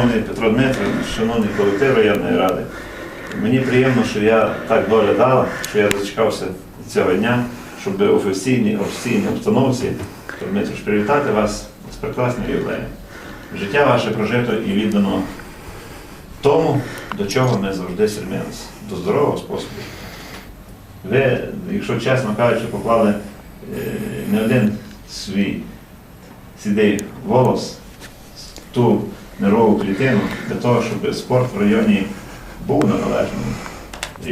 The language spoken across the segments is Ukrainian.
Шановний Петро Дмитрович, шановний колектив районної ради, мені приємно, що я так доля дала, що я дочекався цього дня, щоб в офіційній, офіційній обстановці, Петро Дмитрович, привітати вас з прекрасним ювілеєм. Життя ваше прожито і віддано тому, до чого ми завжди стремилися, до здорового способу. Ви, якщо чесно кажучи, поклали е, не один свій сідий волос, ту нервову клітину для того, щоб спорт в районі був на належному. І,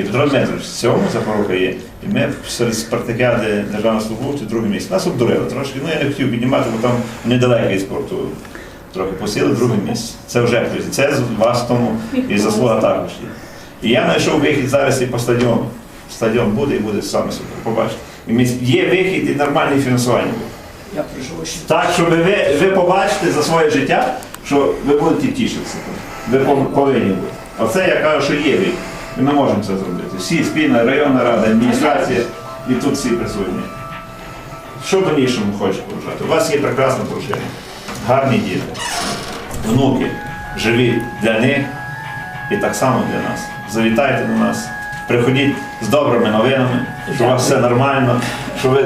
і Петро Дмитрович в цьому запорука є. І ми серед спартакіади державного службовця друге місце. Нас обдурили трошки. Ну я не хотів піднімати, бо там недалеко від спорту. Трохи посіли друге місце. Це вже. І Це з вас тому і заслуга також є. І я знайшов вихід зараз і по стадіону. Стадіон буде і буде саме супер. Побачите. І ми- є вихід і нормальне фінансування буде. Я ще. Так, щоб ви, ви побачите за своє життя, що ви будете тішитися. Ви пов- повинні бути. Оце я кажу, що є вік. І ми можемо це зробити. Всі спільна районна рада, адміністрація і тут всі присутні. Що по-іншому хочу побажати? У вас є прекрасна дружина, гарні діти, внуки, живі для них і так само для нас. Завітайте до нас, приходіть з добрими новинами, що у вас все нормально, що ви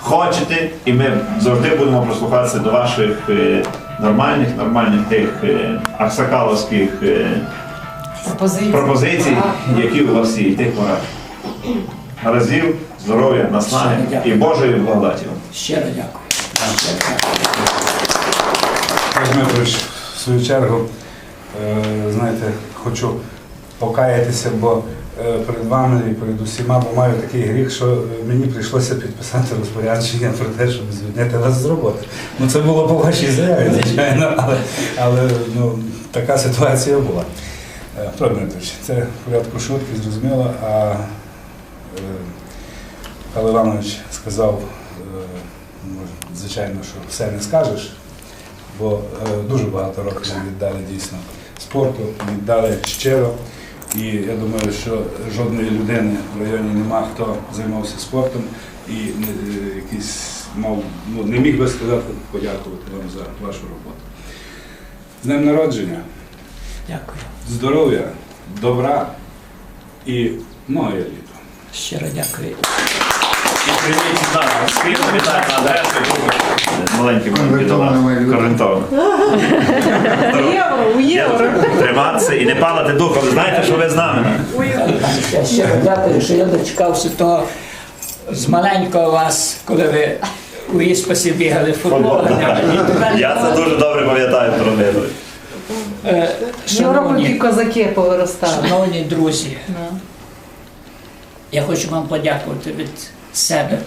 хочете, і ми завжди будемо прислухатися до ваших е, нормальних, нормальних тих е, аксакаловських е, Пропозиції. пропозицій, які у вас є, і тих порад. Разів, здоров'я, наснаги і Божої благодаті. вам. Щиро дякую. Щиро Дмитрович, в свою чергу, е, знаєте, хочу покаятися, бо е, перед вами і перед усіма, бо маю такий гріх, що е, мені прийшлося підписати розпорядження про те, щоб звільнити вас з роботи. Ну це було по вашій заяві, звичайно, але, але ну, така ситуація була. Е, Дмитрович, це в порядку шутки, зрозуміло, а Михайло Іванович сказав, ну, звичайно, що все не скажеш бо дуже багато років віддали дійсно спорту, віддали щиро. І я думаю, що жодної людини в районі нема, хто займався спортом і не, е, якийсь мав, ну, не міг би сказати, подякувати вам за вашу роботу. З днем народження, Дякую. здоров'я, добра і многое літо. Щиро дякую. І прийміть знак, спільно вітаю на адресу. Маленький. Євро, у євро. Триматися і не падати духом. Знаєте, що ви з нами. Я щиро дякую, що я дочекався того з маленького вас, коли ви у іспасі бігали в футбол. Я це дуже добре пам'ятаю про Дмитрович. Е, Європейські Шановні, козаки повиростали. шановні друзі, Ну. я хочу вам подякувати від себе,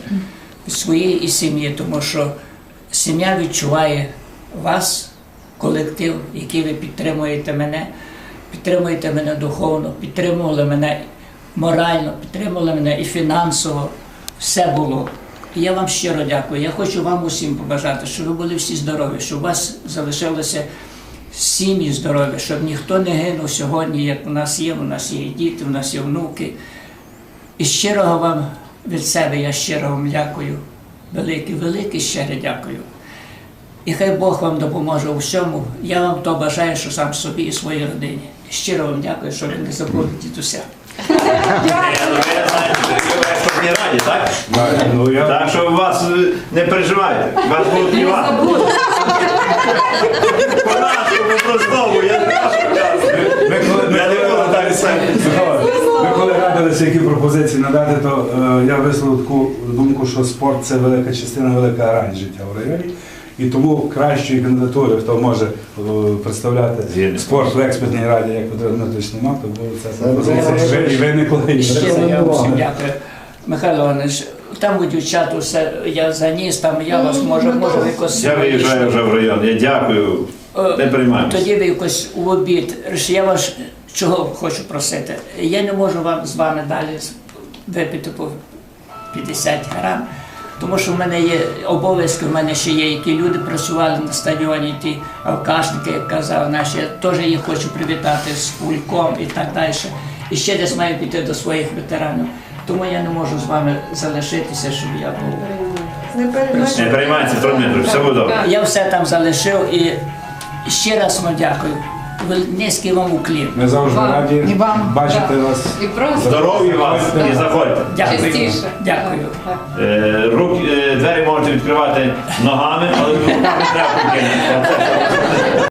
своєї і сім'ї, тому що сім'я відчуває вас, колектив, який ви підтримуєте мене, підтримуєте мене духовно, підтримували мене морально, підтримували мене і фінансово. Все було. І я вам щиро дякую. Я хочу вам усім побажати, щоб ви були всі здорові, щоб у вас залишилося сім'ї здорові, щоб ніхто не гинув сьогодні, як у нас є, у нас є діти, у нас є внуки. І щирого вам від себе я щиро вам дякую. Велике, велике щире дякую. І хай Бог вам допоможе у всьому. Я вам то бажаю, що сам собі і своїй родині. Щиро вам дякую, що ви не забули дідуся. Так? Так що вас е, не переживайте, вас будуть і вас. По-нашому, простому, я не вашу. Ми не буду так коли які пропозиції надати, то е, я висловив таку думку, що спорт це велика частина, велика грань життя в районі. І тому кращої кандидатури, хто може е, представляти Згідно. спорт в експертній раді, як Дмитрович нема, то буде Це пропозиція і виникла. І вам всім дякую. Михайло Іванович, там у дівчат усе я заніс, там я вас можу, можу якось. Я виїжджаю вже в район. Я дякую. Е, Не приймаємося. Тоді ви якось у обід. Я вас чого хочу просити. Я не можу вам з вами далі випити по 50 грам, тому що в мене є обов'язки, в мене ще є, які люди працювали на стадіоні, ті алкашники, як казав наші. Я теж їх хочу привітати з кульком і так далі. І ще десь маю піти до своїх ветеранів. Тому я не можу з вами залишитися, щоб я був. Не переймайся. Не все буде добре. Я все там залишив і ще раз вам дякую. Низький вам уклін. Ми завжди Вам. раді І вам. бачити Да. вас. І просто Здоров'я вас і заходьте. Дякую. частіше. Дякую. Е, рук, е, двері можете відкривати ногами, але руками треба покинути.